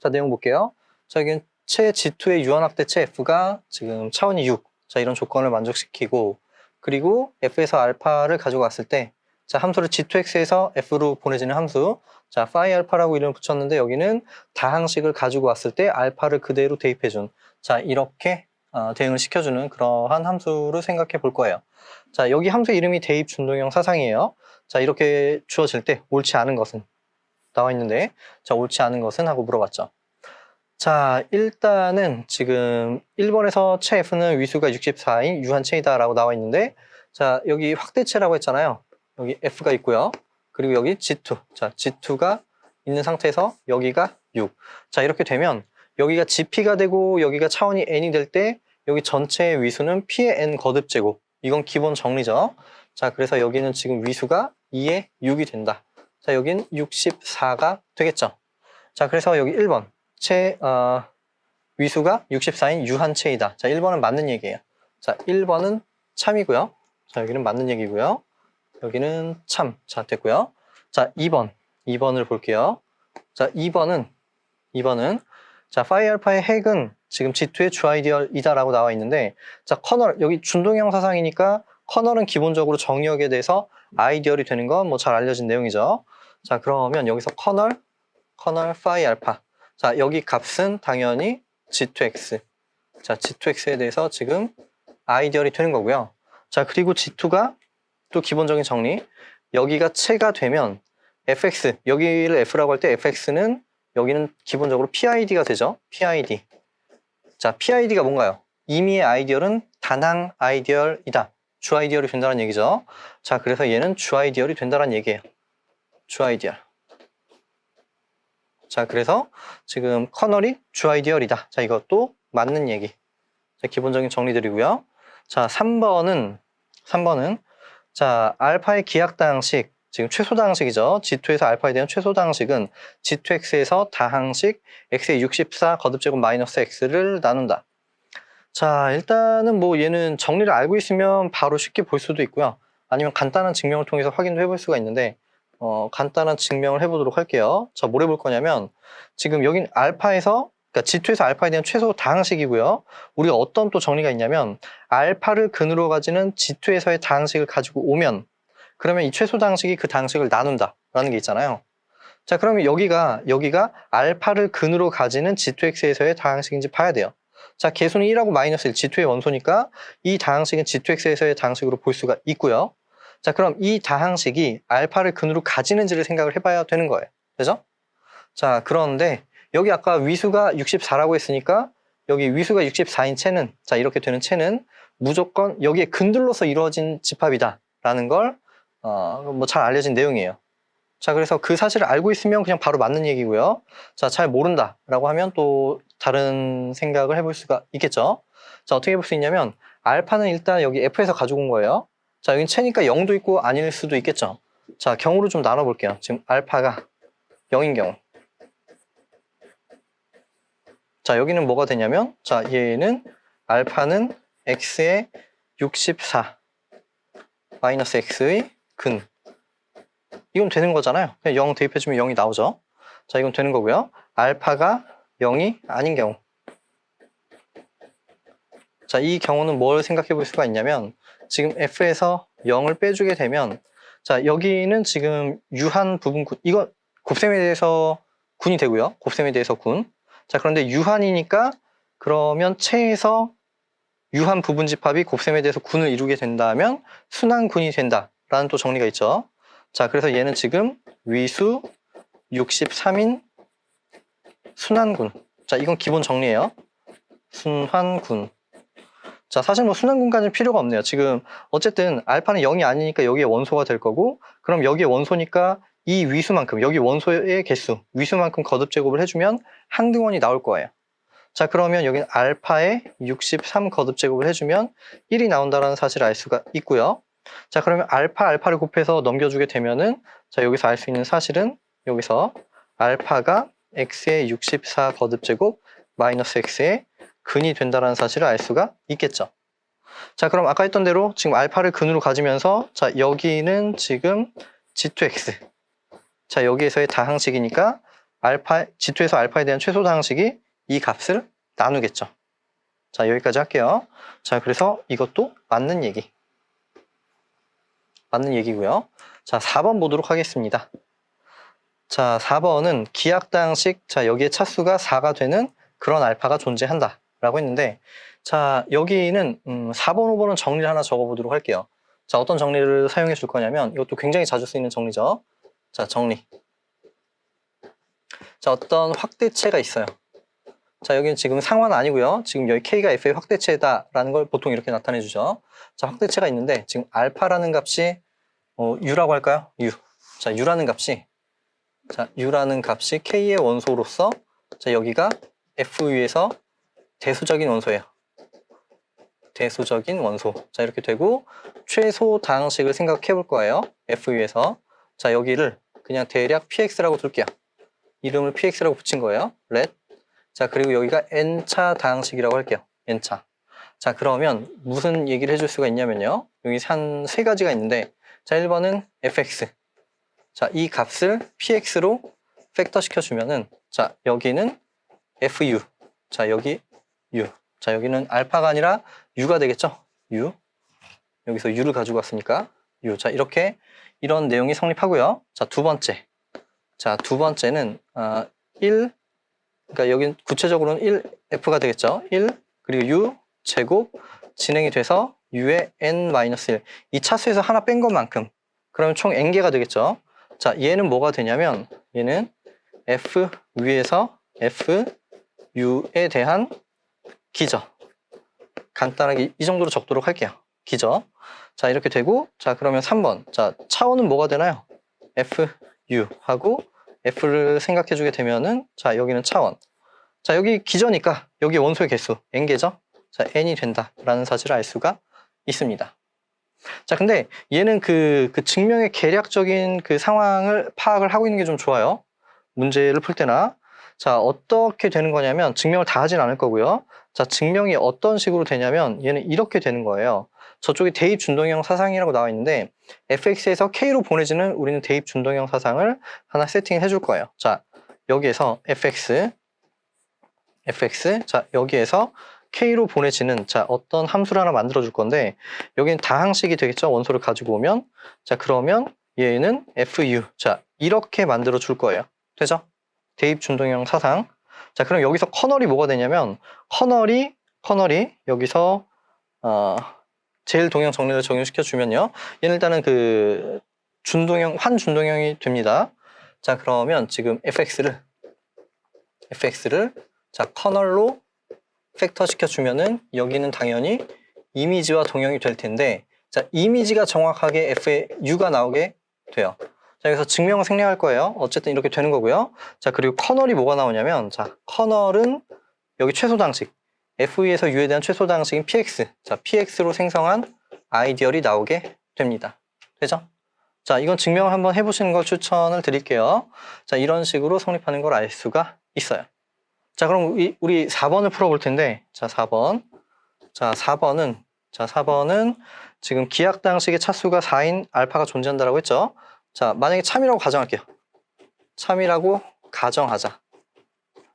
자, 내용 볼게요. 자, 여기는 채 G2의 유한합대체 F가 지금 차원이 6. 자, 이런 조건을 만족시키고 그리고 F에서 알파를 가지고 왔을 때 자, 함수를 G2X에서 F로 보내지는 함수 자, 파이 알파라고 이름을 붙였는데 여기는 다항식을 가지고 왔을 때 알파를 그대로 대입해준 자, 이렇게 어, 대응을 시켜주는 그러한 함수를 생각해 볼 거예요. 자, 여기 함수 이름이 대입 준동형 사상이에요. 자, 이렇게 주어질 때 옳지 않은 것은 나와 있는데 자, 옳지 않은 것은 하고 물어봤죠. 자, 일단은 지금 1번에서 채 F는 위수가 64인 유한체이다 라고 나와 있는데 자, 여기 확대체라고 했잖아요. 여기 F가 있고요. 그리고 여기 G2. 자, G2가 있는 상태에서 여기가 6. 자, 이렇게 되면 여기가 GP가 되고 여기가 차원이 N이 될 때 여기 전체의 위수는 P의 N 거듭제곱. 이건 기본 정리죠. 자, 그래서 여기는 지금 위수가 2에 6이 된다. 자, 여긴 64가 되겠죠. 자, 그래서 여기 1번. 채, 어, 위수가 64인 유한체이다. 자, 1번은 맞는 얘기예요. 자, 1번은 참이고요. 자, 여기는 맞는 얘기고요. 여기는 참. 자, 됐고요. 자, 2번. 2번을 볼게요. 자, 2번은, 2번은, 자, 파이 알파의 핵은 지금 G2의 주 아이디얼이다라고 나와 있는데, 자, 커널, 여기 준동형 사상이니까 커널은 기본적으로 정의역에 대해서 아이디얼이 되는 건 뭐 잘 알려진 내용이죠. 자, 그러면 여기서 커널, 커널 파이 알파. 자, 여기 값은 당연히 G2X. 자, G2X에 대해서 지금 아이디얼이 되는 거고요. 자, 그리고 G2가 또 기본적인 정리. 여기가 채가 되면 fx, 여기를 f라고 할 때 fx는 여기는 기본적으로 PID가 되죠. PID. 자, PID가 뭔가요? 이미의 아이디얼은 단항 아이디얼이다. 주 아이디얼이 된다는 얘기죠. 자, 그래서 얘는 주 아이디얼이 된다는 얘기예요. 주 아이디얼. 자, 그래서 지금 커널이 주 아이디얼이다. 자, 이것도 맞는 얘기. 자, 기본적인 정리들이고요. 자, 3번은 3번은 자, 알파의 기약 다항식 지금 최소 다항식이죠. G2에서 알파에 대한 최소 다항식은 G2X에서 다항식 X의 64 거듭제곱 마이너스 X를 나눈다. 자, 일단은 뭐 얘는 정리를 알고 있으면 바로 쉽게 볼 수도 있고요. 아니면 간단한 증명을 통해서 확인도 해볼 수가 있는데 어, 간단한 증명을 해보도록 할게요. 자, 뭘 해볼 거냐면 지금 여긴 알파에서 그러니까 G2에서 알파에 대한 최소 다항식이고요. 우리가 어떤 또 정리가 있냐면 알파를 근으로 가지는 G2에서의 다항식을 가지고 오면 그러면 이 최소 다항식이 그 다항식을 나눈다라는 게 있잖아요. 자, 그러면 여기가 여기가 알파를 근으로 가지는 G2X에서의 다항식인지 봐야 돼요. 자, 개수는 1하고 마이너스 1, G2의 원소니까 이 다항식은 G2X에서의 다항식으로 볼 수가 있고요. 자, 그럼 이 다항식이 알파를 근으로 가지는지를 생각을 해봐야 되는 거예요. 되죠? 자, 그런데 여기 아까 위수가 64라고 했으니까 여기 위수가 64인 채는 자 이렇게 되는 채는 무조건 여기에 근들로서 이루어진 집합이다 라는 걸 어, 뭐 잘 알려진 내용이에요. 자 그래서 그 사실을 알고 있으면 그냥 바로 맞는 얘기고요. 자 잘 모른다 라고 하면 또 다른 생각을 해볼 수가 있겠죠. 자 어떻게 볼 수 있냐면 알파는 일단 여기 F에서 가지고 온 거예요. 자 여기 채니까 0도 있고 아닐 수도 있겠죠. 자 경우로 좀 나눠볼게요. 지금 알파가 0인 경우. 자, 여기는 뭐가 되냐면, 자, 얘는 알파는 x의 64 마이너스 x의 근. 이건 되는 거잖아요. 그냥 0 대입해주면 0이 나오죠. 자, 이건 되는 거고요. 알파가 0이 아닌 경우. 자, 이 경우는 뭘 생각해 볼 수가 있냐면, 지금 f에서 0을 빼주게 되면, 자, 여기는 지금 유한 부분 군, 이거 곱셈에 대해서 군이 되고요. 곱셈에 대해서 군. 자, 그런데 유한이니까 그러면 체에서 유한 부분 집합이 곱셈에 대해서 군을 이루게 된다면 순환군이 된다라는 또 정리가 있죠. 자, 그래서 얘는 지금 위수 63인 순환군. 자, 이건 기본 정리예요. 순환군. 자, 사실 뭐 순환군까지는 필요가 없네요. 지금 어쨌든 알파는 0이 아니니까 여기에 원소가 될 거고 그럼 여기에 원소니까 이 위수만큼 여기 원소의 개수 위수만큼 거듭 제곱을 해주면 항등원이 나올 거예요. 자 그러면 여기는 알파에 63 거듭 제곱을 해주면 1이 나온다는 사실을 알 수가 있고요. 자 그러면 알파 알파를 곱해서 넘겨주게 되면은 자 여기서 알 수 있는 사실은 여기서 알파가 x의 64 거듭 제곱 마이너스 x의 근이 된다는 사실을 알 수가 있겠죠. 자 그럼 아까 했던 대로 지금 알파를 근으로 가지면서 자 여기는 지금 G2x 자 여기에서의 다항식이니까 알파, G2에서 알파에 대한 최소 당식이 이 값을 나누겠죠. 자, 여기까지 할게요. 자, 그래서 이것도 맞는 얘기. 맞는 얘기고요. 자, 4번 보도록 하겠습니다. 자, 4번은 기약당식, 자, 여기에 차수가 4가 되는 그런 알파가 존재한다. 라고 했는데, 자, 여기는, 음, 4번, 5번은 정리를 하나 적어보도록 할게요. 자, 어떤 정리를 사용해 줄 거냐면, 이것도 굉장히 자주 쓰이는 정리죠. 자, 정리. 자, 어떤 확대체가 있어요. 자, 여기는 지금 상환 아니고요. 지금 여기 K가 F의 확대체다라는 걸 보통 이렇게 나타내 주죠. 자, 확대체가 있는데, 지금 알파라는 값이, 어, U라고 할까요? U. 자, U라는 값이, 자, U라는 값이 K의 원소로서, 자, 여기가 FU에서 대수적인 원소예요. 대수적인 원소. 자, 이렇게 되고, 최소 다항식을 생각해 볼 거예요. FU에서. 자, 여기를 그냥 대략 PX라고 둘게요. 이름을 PX라고 붙인 거예요. let. 자, 그리고 여기가 N차 다항식이라고 할게요. N차. 자, 그러면 무슨 얘기를 해줄 수가 있냐면요. 여기 한 세 가지가 있는데, 자, 1번은 fx. 자, 이 값을 px로 팩터 시켜주면은, 자, 여기는 fu. 자, 여기 u. 자, 여기는 알파가 아니라 u가 되겠죠? u. 여기서 u를 가지고 왔으니까 u. 자, 이렇게 이런 내용이 성립하고요. 자, 두 번째. 자, 두 번째는 아, 1, 그러니까 여기 구체적으로는 1f가 되겠죠. 1 그리고 u 제곱 진행이 돼서 u의 n-1. 이 차수에서 하나 뺀 것만큼. 그러면 총 n개가 되겠죠. 자, 얘는 뭐가 되냐면 얘는 f 위에서 f u에 대한 기저. 간단하게 이 정도로 적도록 할게요. 기저. 자, 이렇게 되고 자, 그러면 3번. 자, 차원은 뭐가 되나요? f u 하고 f를 생각해 주게 되면은 자, 여기는 차원. 자, 여기 기저니까 여기 원소의 개수 n개죠. 자, n이 된다라는 사실을 알 수가 있습니다. 자, 근데 얘는 그, 그 증명의 계략적인 그 상황을 파악을 하고 있는 게 좀 좋아요. 문제를 풀 때나. 자, 어떻게 되는 거냐면 증명을 다 하진 않을 거고요. 자, 증명이 어떤 식으로 되냐면 얘는 이렇게 되는 거예요. 저쪽에 대입 준동형 사상이라고 나와 있는데 fx에서 k로 보내지는 우리는 대입 준동형 사상을 하나 세팅해 줄 거예요. 자, 여기에서 fx fx 자, 여기에서 k로 보내지는 자 어떤 함수를 하나 만들어 줄 건데 여기는 다항식이 되겠죠? 원소를 가지고 오면. 자 그러면 얘는 fu 자 이렇게 만들어 줄 거예요. 되죠? 대입 준동형 사상. 자 그럼 여기서 커널이 뭐가 되냐면 커널이 커널이 여기서 어 제일 동형 정리를 적용시켜 주면요. 얘는 일단은 그 준동형 환 준동형이 됩니다. 자 그러면 지금 fx를 fx를 자 커널로 팩터 시켜주면은 여기는 당연히 이미지와 동형이 될 텐데 자 이미지가 정확하게 f의 u가 나오게 돼요. 자 여기서 증명을 생략할 거예요. 어쨌든 이렇게 되는 거고요. 자 그리고 커널이 뭐가 나오냐면 자 커널은 여기 최소 당식 f에서 u에 대한 최소 당식인 px 자 px로 생성한 아이디얼이 나오게 됩니다. 되죠? 자 이건 증명을 한번 해보시는 걸 추천을 드릴게요. 자 이런 식으로 성립하는 걸 알 수가 있어요. 자, 그럼 우리, 우리 4번을 풀어볼 텐데, 자, 4번. 자, 4번은, 자, 4번은 지금 기약 당식의 차수가 4인 알파가 존재한다라고 했죠. 자, 만약에 참이라고 가정할게요. 참이라고 가정하자.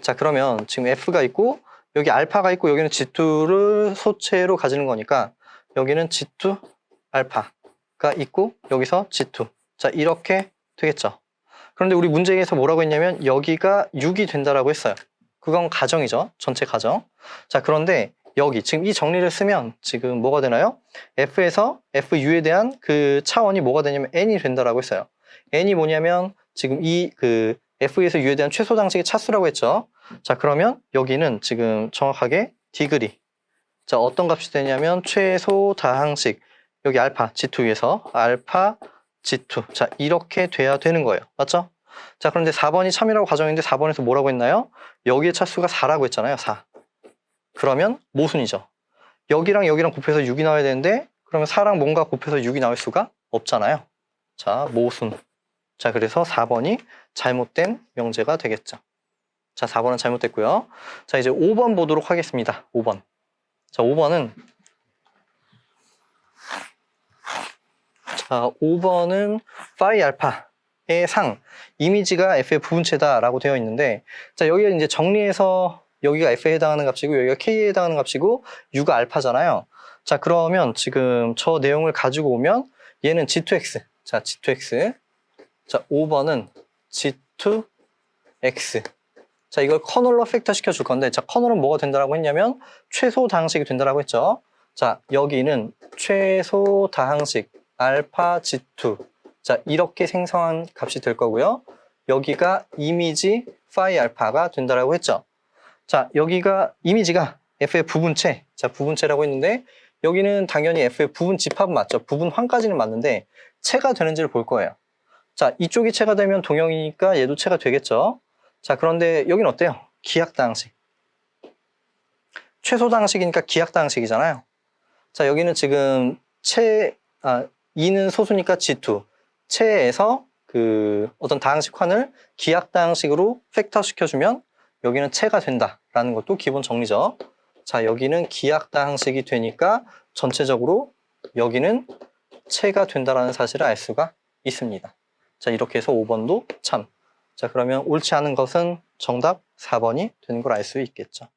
자, 그러면 지금 F가 있고, 여기 알파가 있고, 여기는 G2를 소체로 가지는 거니까, 여기는 G2 알파가 있고, 여기서 G2. 자, 이렇게 되겠죠. 그런데 우리 문제에서 뭐라고 했냐면, 여기가 6이 된다라고 했어요. 그건 가정이죠. 전체 가정. 자, 그런데 여기 지금 이 정리를 쓰면 지금 뭐가 되나요? F에서 FU에 대한 그 차원이 뭐가 되냐면 N이 된다라고 했어요. N이 뭐냐면 지금 이 그 F에서 U에 대한 최소 당식의 차수라고 했죠. 자, 그러면 여기는 지금 정확하게 디그리. 자, 어떤 값이 되냐면 최소 다항식. 여기 알파 G2에서 알파 G2. 자, 이렇게 돼야 되는 거예요. 맞죠? 자, 그런데 4번이 참이라고 가정했는데 4번에서 뭐라고 했나요? 여기의 차수가 4라고 했잖아요. 4. 그러면 모순이죠. 여기랑 여기랑 곱해서 6이 나와야 되는데 그러면 4랑 뭔가 곱해서 6이 나올 수가 없잖아요. 자, 모순. 자, 그래서 4번이 잘못된 명제가 되겠죠. 자, 4번은 잘못됐고요. 자, 이제 5번 보도록 하겠습니다. 5번. 자, 5번은 자, 5번은 파이 알파 의 상, 이미지가 f의 부분체다라고 되어 있는데, 자, 여기가 이제 정리해서 여기가 f에 해당하는 값이고, 여기가 k에 해당하는 값이고, u가 알파잖아요. 자, 그러면 지금 저 내용을 가지고 오면 얘는 g2x. 자, g2x. 자, 5번은 g2x. 자, 이걸 커널로 팩터 시켜줄 건데, 자, 커널은 뭐가 된다라고 했냐면, 최소 다항식이 된다라고 했죠. 자, 여기는 최소 다항식 알파 g2. 자, 이렇게 생성한 값이 될 거고요. 여기가 이미지 파이 알파가 된다라고 했죠. 자, 여기가 이미지가 f의 부분체. 자, 부분체라고 했는데, 여기는 당연히 f의 부분 집합은 맞죠. 부분 환까지는 맞는데, 체가 되는지를 볼 거예요. 자, 이쪽이 체가 되면 동형이니까 얘도 체가 되겠죠. 자, 그런데 여긴 어때요? 기약다항식. 최소다항식이니까 기약다항식이잖아요. 자, 여기는 지금 체, 아, 2는 소수니까 G2. 체에서 그 어떤 다항식환을 기약다항식으로 팩터 시켜주면 여기는 체가 된다라는 것도 기본 정리죠. 자, 여기는 기약다항식이 되니까 전체적으로 여기는 체가 된다라는 사실을 알 수가 있습니다. 자, 이렇게 해서 5번도 참. 자, 그러면 옳지 않은 것은 정답 4번이 되는 걸 알 수 있겠죠.